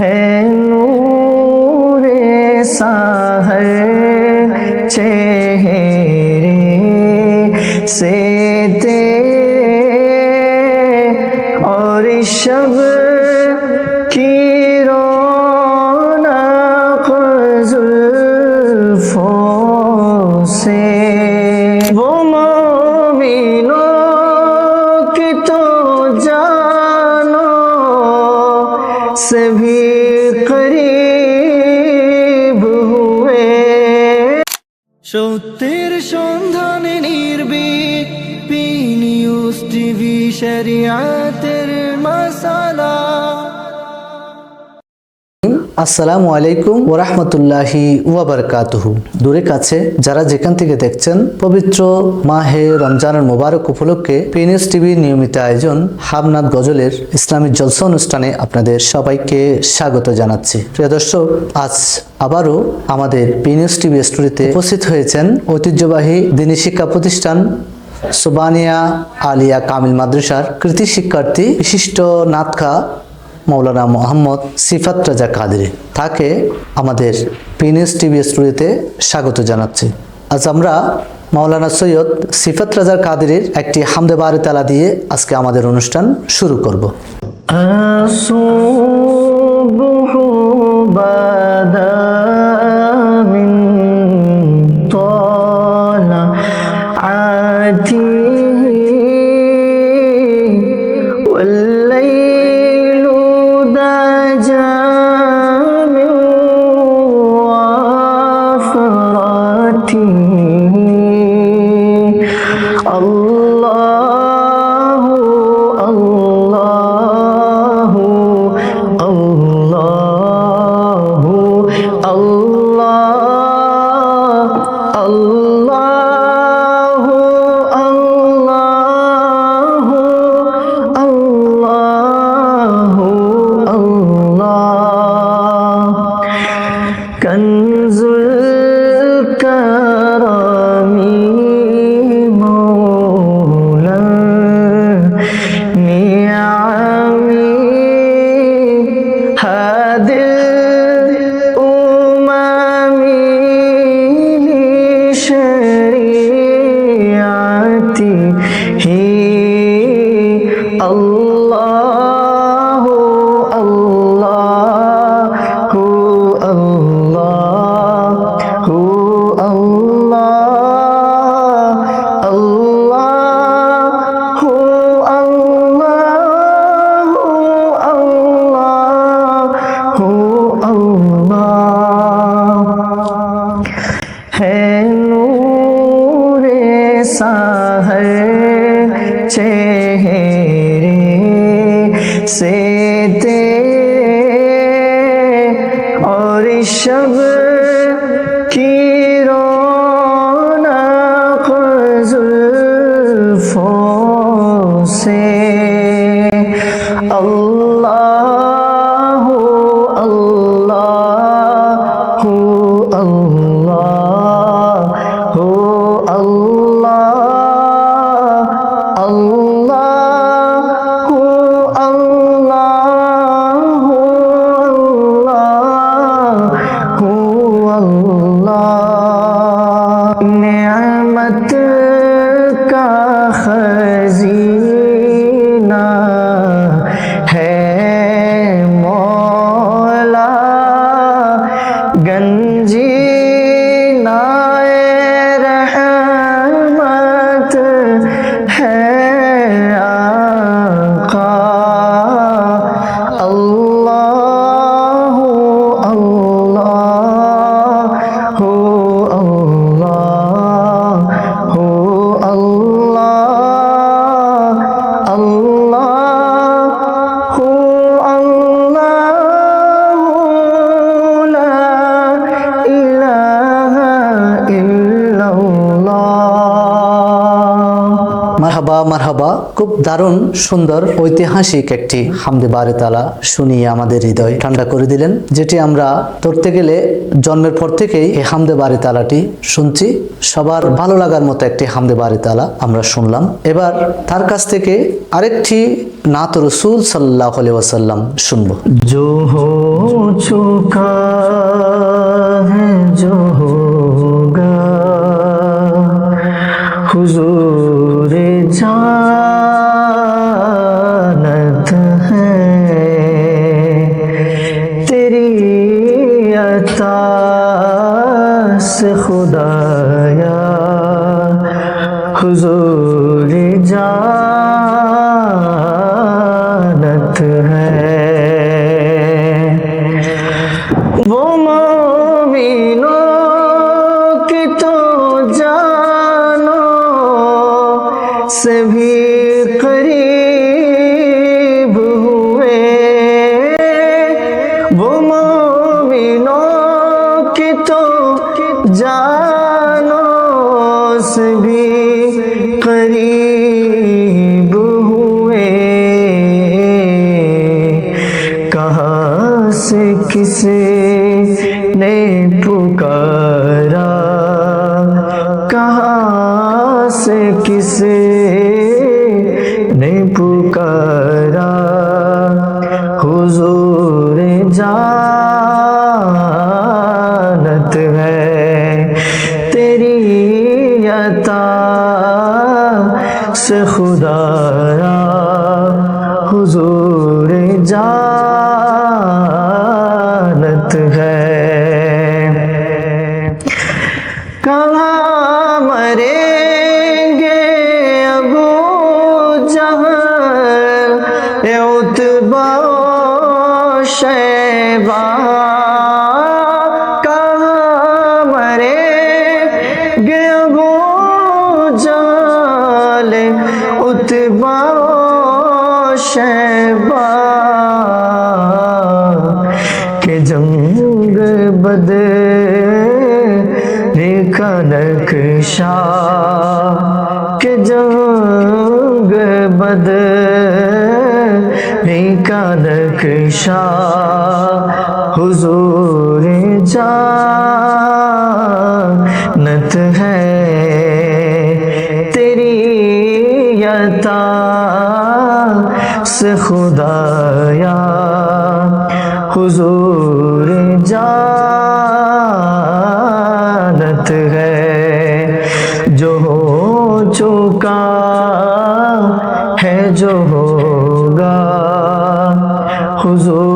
है नूरे साहर चेहरे সত্যের সন্ধানে নির্বিক পি নিউজ টিভি শরিয়াতের মশালা আসসালামু আলাইকুম ওরহমতুল্লাহি ওয়াবারকাতুহু দূরে কাছে যারা যেখান থেকে দেখছেন, পবিত্র মাহে রমজানের মোবারক উপলক্ষে পিনিউজ টিভির নিয়মিত আয়োজন হাবনাথ গজলের ইসলামী জলসা অনুষ্ঠানে আপনাদের সবাইকে স্বাগত জানাচ্ছি। প্রিয় দর্শক, আজ আবারও আমাদের পিনিউজ টিভি স্টুডিওতে উপস্থিত হয়েছেন ঐতিহ্যবাহী দিনী শিক্ষা প্রতিষ্ঠান সুবানিয়া আলিয়া কামিল মাদ্রাসার কৃতি শিক্ষার্থী বিশিষ্ট নাতখা মৌলানা মোহাম্মদ সিফাত রাজা কাদরি তাকে আমাদের পিনিস টিভি স্টুডিওতে স্বাগত জানাচ্ছি আজ আমরা মাওলানা সৈয়দ সিফাত রাজার কাদিরের একটি হামদে বারে তালা দিয়ে আজকে আমাদের অনুষ্ঠান শুরু করব الصبح بدا من طلعته والليل கண் साहर चेहरे से तेरे और शब की रौनक जुल्फों से अल्लाह মারহাবা মারহাবা, খুব দারুণ, সুন্দর, ঐতিহাসিক একটি হামদে বারে তালা শুনিয়ে আমাদের হৃদয় ঠান্ডা করে দিলেন, যেটি আমরা ধরতে গেলে জন্মের পর থেকেই এই হামদে বারে তালাটি শুনছি। সবার ভালো লাগার মতো একটি হামদে বারে তালা আমরা শুনলাম। এবার তার কাছ থেকে আরেকটি নাত রসুল সাল্লাহ ওয়াসাল্লাম শুনব। জোহো চুকা হ্যাঁ, হুজুর Ah. کہاں سے کسے نے پکارا؟ کہاں سے کسے نے پکارا؟ حضور جانت ہے تیری عطا سے خدا اتباع شیبا کہ جنگ بد کا نقشہ کہ جنگ بد کا نقشہ حضور کرتا سے خدایا حضور جانت ہے۔ جو ہو چکا ہے جو ہوگا حضور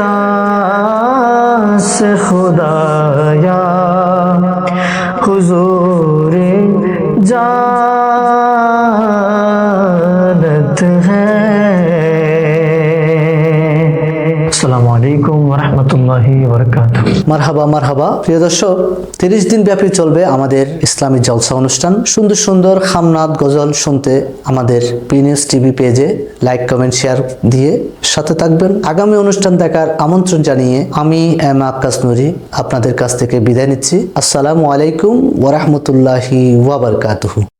عطا سے خدایا حضور جان তিরিশ দিন ব্যাপী চলবে আমাদের ইসলামী জলসা অনুষ্ঠান। সুন্দর সুন্দর গজল শুনতে আমাদের পিনিউজ টিভি পেজে লাইক, কমেন্ট, শেয়ার দিয়ে সাথে থাকবেন। আগামী অনুষ্ঠান দেখার আমন্ত্রণ জানিয়ে আমি এম আক্কাস নুরি আপনাদের কাছ থেকে বিদায় নিচ্ছি। আসসালামু আলাইকুম ওরহমতুল্লাহি ওয়াবারকাতুহু